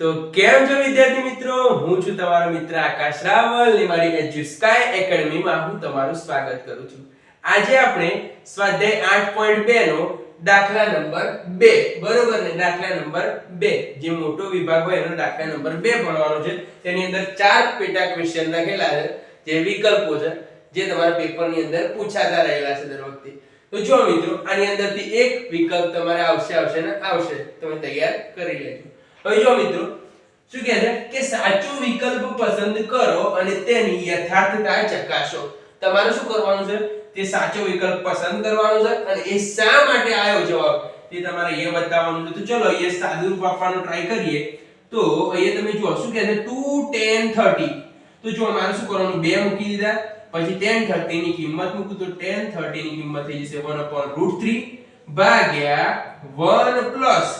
તો કેમ છો વિદ્યાર્થી મિત્રો? હું છું તમારો મિત્ર આકાશ રાવલ ને મારી એજ્યુ સ્કાય એકેડમીમાં હું તમારું સ્વાગત કરું છું. આજે આપણે સ્વાધ્યાય 8.2 નો દાખલા નંબર 2 બરોબર ને? દાખલા નંબર 2 જે મોટો વિભાગ હોય એનો દાખલા નંબર 2 ભણવાનો છે. તેની અંદર ચાર પેટા ક્વેશ્ચન લખેલા છે, જે વિકલ્પો છે, જે તમારા પેપરની અંદર પૂછાતા રહેલા છે દર વખતે. તો જો મિત્રો, આની અંદરથી એક વિકલ્પ તમારે આવશે આવશે ને? આવશે. તમે તૈયાર કરી લેજો. હવે જો મિત્રો, શું કહે છે? કે સાચો વિકલ્પ પસંદ કરો અને તેની યથાર્થતા ચકાસો. તમારે શું કરવાનું છે? તે સાચો વિકલ્પ પસંદ કરવાનો છે અને એ શા માટે આવ્યો જવાબ? તે તમારે એ બતાવવાનું છે. તો ચલો અહીંયા સાદુ રૂપ આપવાનો ટ્રાય કરીએ. તો અહીંયા તમે જુઓ, શું કહે છે? 2 10 30 તો જો મારે શું કરવાનું? બે મૂકી દીધા. પછી 10 30 ની કિંમત મૂકું તો 10 30 ની કિંમત થઈ જશે. 1/√3 ભાગ્યા 1 પ્લસ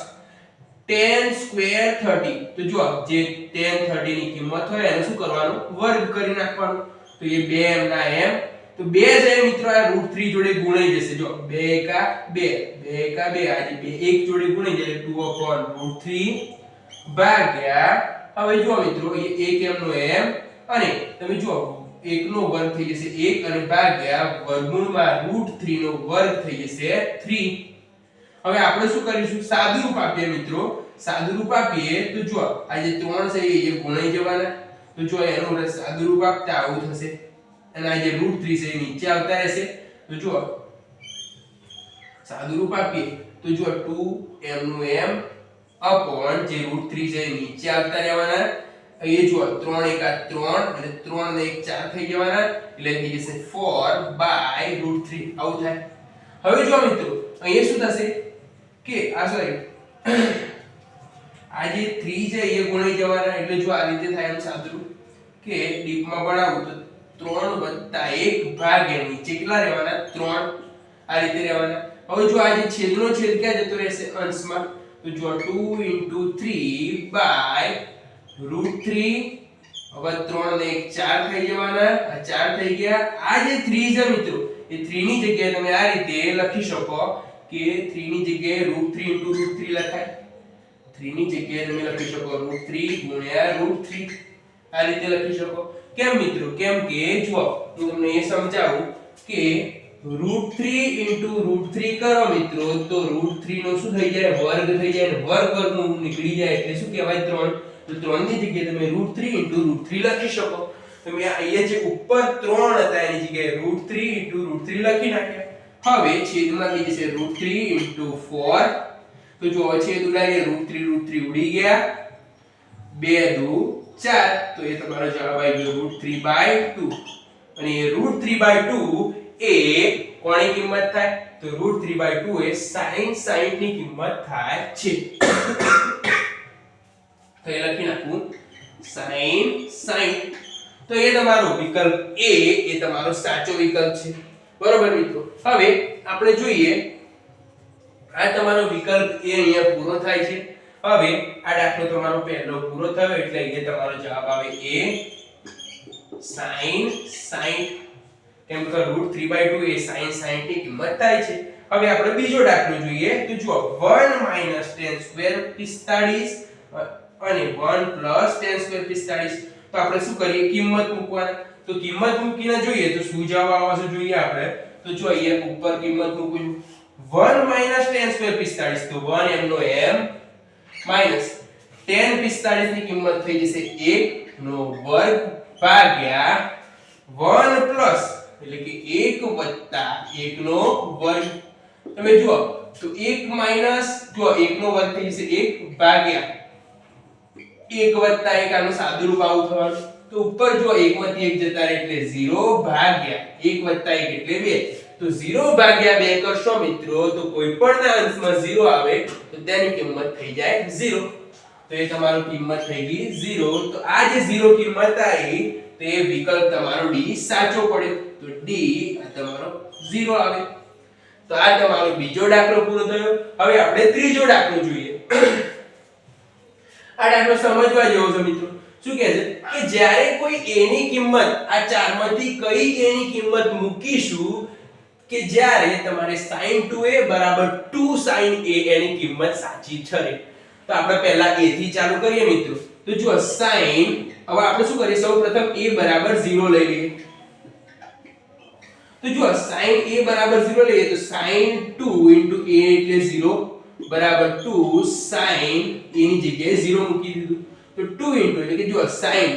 10 સ્ક્વેર 30 તો જો જે tan 30 ની કિંમત હોય, એને શું કરવાનું? વર્ગ કરી નાખવાનું. તો એ 2 એમ ના એમ. તો 2 છે મિત્રો, આ √3 જોડે ગુણાઈ જશે. જો 2 એકા 2 2 એકા 2 આજે 2 એક જોડે ગુણાઈ જાય, એટલે 2/√3 ભાગ્યા, હવે જો મિત્રો, એ 1 એમ નો એમ. અને તમે જો 1 નો વર્ગ થઈ જશે 1 અને ભાગ્યા વર્ગમૂળમાં √3 નો વર્ગ થઈ જશે 3 હવે આપણે શું કરીશું? સાદુરૂપ આપીએ મિત્રો. સાદુરૂપ આપીએ તો જો આ જે ત્રણ છે એ ગુણાઈ જવાના. તો જો એનું સાદુરૂપ આપતા આવું થશે. અને આ જે √3 છે એ નીચે આવતા રહેશે. તો જો સાદુરૂપ આપીએ તો જો 2 m નું m અપોન જે √3 છે એ નીચે આવતા રહેવાના. એ જો 3 એકા 3 અને 3 ને 1 4 થઈ જવાના. એટલે થઈ જશે 4 બાય √3 આવું થાય. હવે જો મિત્રો, અહીંયા શું થશે? કે, આ સોરી આ જે 3 છે, એ ગુણાઈ જવાના, એટલે જો આ રીતે થાય એમ સાદું કે ડીપમાં બનાવું તો 3 વત્તા 1 ભાગ્યા નીચે કેટલા રહેવાના? 3 આ રીતે રહેવાના. હવે જો આ જે છેદનો છેદ ક્યાં જતો રહેશે? અંશમાં. તો જો 2 3 બાય √3 હવે 3 ને 1 4 થઈ જવાના. આ 4 થઈ ગયા. આ જે 3 છે મિત્રો, એ 3 ની જગ્યાએ તમે આ રીતે લખી શકો. કે 3 ની જગ્યાએ √3 √3 લખાય? 3 ની જગ્યાએ તમે લખી શકો √3 ગુણ્યા √3 આ રીતે લખી શકો. કેમ મિત્રો? કેમ કે જો હું તમને એ સમજાવું કે √3 √3 કરો મિત્રો, તો √3 નો શું થઈ જાય? વર્ગ થઈ જાય અને વર્ગ વર્ગનું નીકળી જાય એટલે શું કહેવાય? 3 તો 3 ની જગ્યાએ તમે √3 √3 લખી શકો. તમે અહીંયા જે ઉપર 3 હતા એની જગ્યાએ √3 √3 લખી નાખ્યા. હવે છેદમાં રૂટ થ્રી √3 4 તો જો છેદ થ્રી √3 √3 ઉડી ગયા. 2 દુ 4 તો એ તમારો જવાબ આવી ગયો √3 બાય 2 અને એ √3 બાય 2 એ કોની કિંમત થાય? તો √3 બાય 2 એ sin 60 ની કિંમત થાય છે. તો એ લખી નાખું. sin 60 તો એ તમારો વિકલ્પ A એ તમારો સાચો વિકલ્પ છે. બરોબર મિત્રો? હવે આપણે જોઈએ આ તમારો વિકલ્પ એ અહીંયા પૂરો થાય છે. હવે આ દાખલો તમારો પહેલો પૂરો થયો એટલે અહીંયા તમારો જવાબ આવે A sin 60 કેમ કે √3/2 એ sin 60 ની કિંમત થાય છે. હવે આપણે બીજો દાખલો જોઈએ તો જુઓ 1 10 સ્ક્વેર 45 અને 1 10 સ્ક્વેર 45 તો આપણે શું કરીએ? કિંમત મૂકવાના. તો કિંમત મૂકીને જોઈએ તો શું જવાબ આવશે જોઈએ આપણે. તો જો અહીંયા ઉપર કિંમત મૂકું છું. 1 10 સ્ક્વેર 45 તો 1 એમ નો એમ માઇનસ 10 45 ની કિંમત થઈ જશે 1 નો વર્ગ ભાગ્યા 1 પ્લસ એટલે કે 1 વત્તા 1 નો વર્ગ. તમે જુઓ, તો 1 માઇનસ જો 1 નો વર્ગ થઈ જશે 1 ભાગ્યા. 1 વત્તા 1 આનું સાદું રૂપ આવું થવાનું. તો ઉપર જો 1 માંથી 1 જતા રહે એટલે 0 ભાગ્યા. 1 વત્તા 1 એટલે 2 તો 0 ભાગ્યા 2 કરશો મિત્રો, તો કોઈ પણ ના અંશમાં 0 આવે, તો તેની કિંમત થઈ જાય 0 તો એ તમારો કિંમત થઈ ગઈ 0 તો આ જે 0 કિંમત આવી, તો એ વિકલ્પ તમારો D સાચો પડ્યો. તો D આ તમારો 0 આવે. તો આ તમારો બીજો દાખલો પૂરો થયો. હવે આપણે ત્રીજો દાખલો જોઈએ. આ દાખલો સમજવા જેવો છે મિત્રો. શું કહે છે? કે જ્યારે કોઈ a ની કિંમત, આ ચારમાંથી કઈ a ની કિંમત મૂકીશું, કે જ્યારે તમારે sin 2a બરાબર 2 sin a એની કિંમત સાચી ઠરે તો આપણે પહેલા a થી ચાલુ કરીએ મિત્રો. તો જો sin, હવે આપણે શું કરીએ? સૌપ્રથમ a બરાબર 0 લઈ લઈએ. તો જો sin a બરાબર 0 લઈએ તો sin 2 into a એટલે 0 બરાબર 2 sin a ની જગ્યાએ 0 મૂકી દીધું. તો 2 ઇન્ટુ એટલે કે જો sin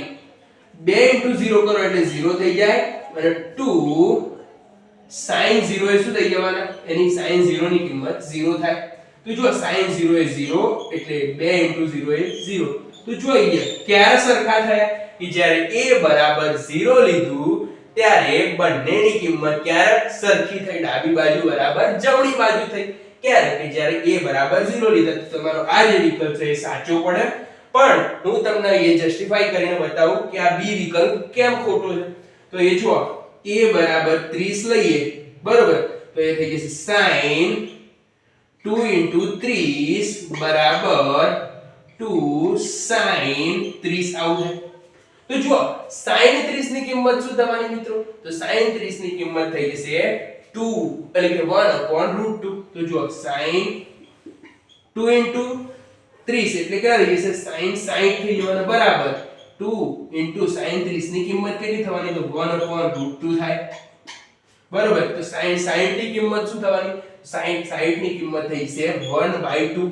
2 ઇન્ટુ 0 કરો એટલે 0 થઈ જાય, અને 2 sin 0 એ શું થઈ જવાના? એની sin 0 ની કિંમત 0 થાય. તો જો sin 0 એ 0 એટલે 2 ઇન્ટુ 0 એ 0 તો જોઈએ ક્યારે સરખા થયા? કે જ્યારે a બરાબર 0 લીધું, ત્યારે બંનેની કિંમત ક્યારે સરખી થઈ ડાબી બાજુ બરાબર જમણી બાજુ થઈ. ક્યારે? કે જ્યારે a બરાબર 0 લીધા, તો તમારો આ જે વિકલ્પ છે એ સાચો પડે. પણ હું તમને એ જસ્ટિફાઈ કરીને બતાવું કે આ બી વિકલ્પ કેમ ખોટો છે. તો એ જુઓ, a બરાબર 30 લઈએ, બરોબર? તો એ થઈ જશે sin 2 into 30 બરાબર 2 sin 30 આવું તો જુઓ, sin 30 ની કિંમત શું થવાની મિત્રો? તો sin 30 ની કિંમત થઈ જશે 2 એટલે કે 1 upon root 2 તો જુઓ, sin 2 30 એટલે કે આવી જશે sin 60 થઈ જવાના બરાબર. 2 into sin 30 ની કિંમત કેટલી થવાની? તો 1 upon root 2 થાય. બરોબર, તો sin 60 ની કિંમત શું થવાની? sin 60 ની કિંમત થઈ છે 1 બાય 2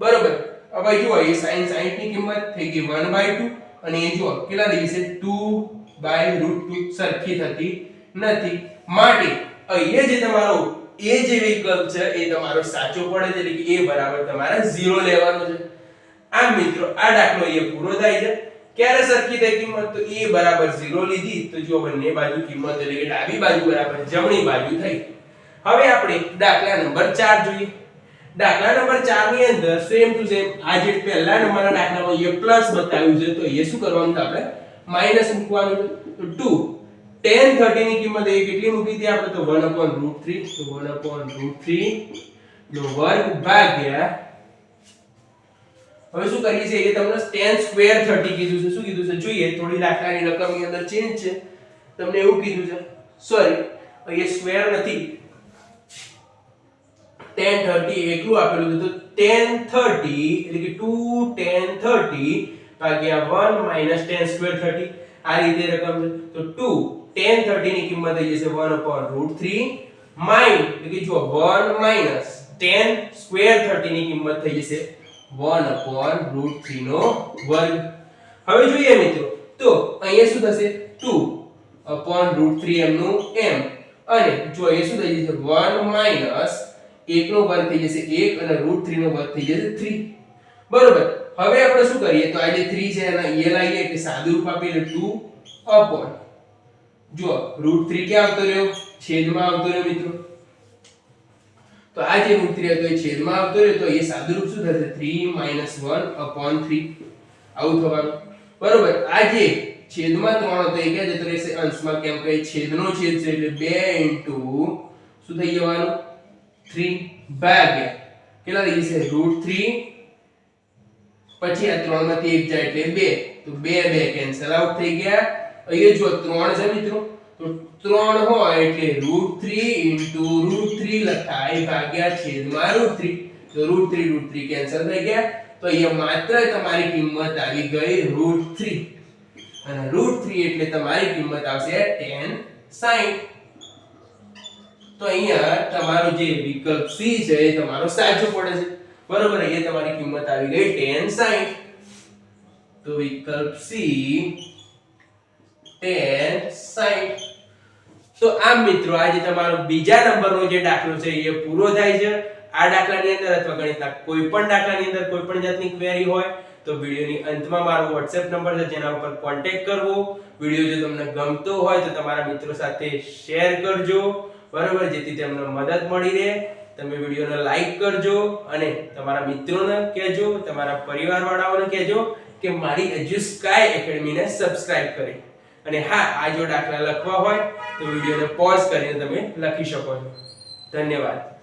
બરોબર, હવે જુઓ, એ sin 60 ની કિંમત થઈ ગઈ 1 બાય 2 અને એ જુઓ, કેટલા થઈ જશે? 2 બાય root 2 સરખી થતી નથી. માટે, અહીંયા જે તમારો એ જે વિકલ્પ છે, એ તમારો સાચો પડે છે, એટલે કે એ બરાબર તમારે 0 લેવાનો છે. આમ મિત્રો, આ દાખલો એ પૂરો થાય છે. ક્યારે સરખી થઈ કિંમત? તો એ બરાબર 0 લીધી, તો જો બંને બાજુ કિંમત એટલે કે ડાબી બાજુ બરાબર જમણી બાજુ થઈ. હવે આપણે દાખલા નંબર 4 જોઈએ. દાખલા નંબર 4 ની અંદર સેમ ટુ સેમ આ જે પહેલા નંબરના દાખલામાં એ પ્લસ બતાવ્યું છે, તો એ શું કરવાનું છે આપણે? માઇનસ મૂકવાનું છે. 2 tan 30 ની કિંમત એ કેટલી મૂકી હતી આપણે તો 1 √3 તો 1 √3 નો વર્ગ ભાગ્યા, હવે શું કરીએ છીએ? કે તમને tan સ્ક્વેર 30 કીધું છે. શું કીધું છે? જોઈએ, થોડી દાખલાની રકમની અંદર ચેન્જ છે. તમને એવું કીધું છે. સોરી અહીંયા સ્ક્વેર નથી. tan 30 એકલું આપેલું છે. તો tan 30 એટલે કે 2 tan 30 ભાગ્યા 1 minus tan સ્ક્વેર 30 આ રીતે રકમ છે. તો 2 tan 30 ની કિંમત થઈ જશે 1 upon root 3 માઇન એટલે કે જો 1 minus tan સ્ક્વેર 30 ની કિંમત થઈ જશે 1 upon root 3 નો વર્ગ. હવે જોઈએ મિત્રો, તો અહીંયા શું થશે? 2 upon root 3 m નું m. અને જો અહીંયા શું થઈ જશે? 1 minus 1 નો વર્ગ થઈ જશે 1 અને root 3 નો વર્ગ થઈ જશે 3 બરોબર? હવે આપણે શું કરીએ? તો આ જે 3 છે, એના એ લાવીએ એટલે સાદું રૂપ આપીએ એટલે 2 upon જો root 3 ક્યાં આવતો રહ્યો? છેદમાં આવતો રહ્યો મિત્રો. તો આ જે 3 હતો, એ છેદમાં આવતો રહ્યો, તો એ સાદુરૂપ શું થશે? 3 1 upon 3 આવું થવાનું. બરોબર, આ જે છેદમાં 3 હતો, એ ક્યાં જતો રહેશે? અંશમાં, કેમ કે છેદનો છેદ છે, એટલે 2 into શું થઈ જવાનું? 3 ભાગ્યા. કેટલા થઈ જશે? √3 પછી આ 3 માંથી 1 જાય એટલે 2 તો 2 2 કેન્સલ આઉટ થઈ ગયા. અહીંયા જો 3 છે મિત્રો. તો 3 હોય એટલે √3 into √3 લખાય ભાગ્યા છેદમાં √3 તો √3 √3 કેન્સલ થઈ ગયા. તો અહીંયા માત્ર તમારી કિંમત આવી ગઈ √3 અને √3 એટલે તમારી કિંમત આવશે tan sin તો અહીંયા તમારો જે વિકલ્પ C છે એ તમારો સાચો પડે છે. બરોબર, અહીંયા તમારી કિંમત આવી ગઈ tan sin તો વિકલ્પ C tan 60 તો આમ મિત્રો, આજે તમારો બીજા નંબરનો જે દાખલો છે એ પૂરો થાય છે. આ દાખલાની અંદર અથવા ગણિતના કોઈ પણ દાખલાની અંદર કોઈ પણ જાતની ક્વેરી હોય, તો વિડીયોની અંતમાં મારો WhatsApp નંબર છે, જેના ઉપર કોન્ટેક્ટ કરવો. વીડિયો જો તમને ગમતો હોય, તો તમારા મિત્રો સાથે શેર કરજો. બરાબર? જેથી તેમને મદદ મળી રહે. તમે વિડીયોને લાઈક કરજો અને તમારા મિત્રોને કહેજો, તમારા પરિવારવાળાઓને કહેજો કે મારી એજ્યુ સ્કાય એકેડમીને સબસ્ક્રાઇબ કરે. અને હા, આ જો દાખલા લખવા હોય તો વિડીયોને પોઝ કરીને તમે લખી શકો છો. ધન્યવાદ.